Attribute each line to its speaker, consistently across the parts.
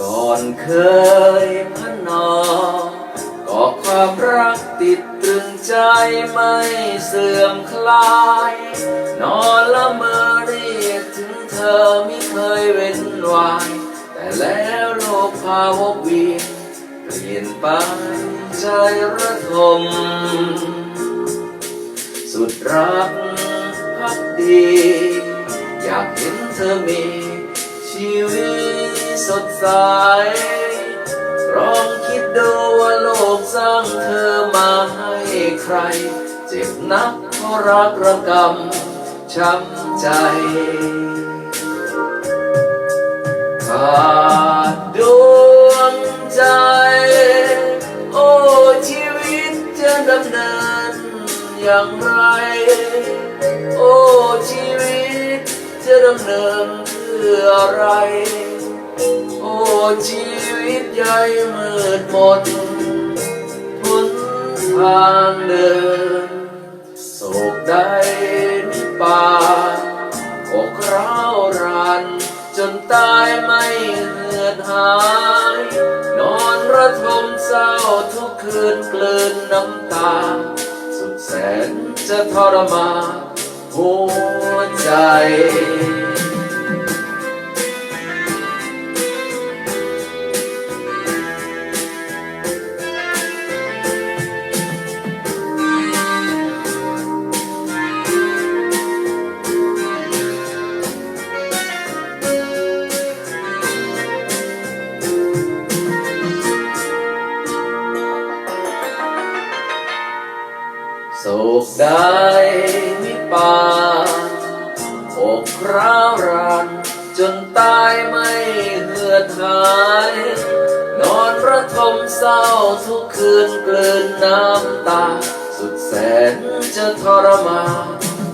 Speaker 1: ก่อนเคยพันนอก็ความรักติดตรึงใจไม่เสื่อมคลาย นอนละเมอเรียกถึงเธอไม่เคยเว้นวาย แต่แล้วโลกพาวกเวียนเปลี่ยนไปใจระทม สุดรักพักดี อยากเห็นเธอมีชีวิต สดใสลองคิดดูว่าโลกสร้างเธอมาให้ใคร เจ็บนักเพราะรักระกำช้ำใจขาดดวงใจ โอ้ชีวิตจะดำเนินอย่างไร โอ้ชีวิตจะดำเนินเพื่ออะไร โอ้ชีวิตใหญ่มืดมนหนทางเดินโศกได้นิปานอกร้าวรัน จนตายไม่เหือดหาย นอนระทมเศร้าทุกคืนกลืนน้ำตา สุดแสนจะทรมานหัวใจ สุขได้วิปานอกร้าวรัน จนตายไม่เหือดหาย นอนระทมเศร้าทุกคืนกลืนน้ำตา สุดแสนจะทรมาน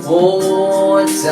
Speaker 1: หัวใจ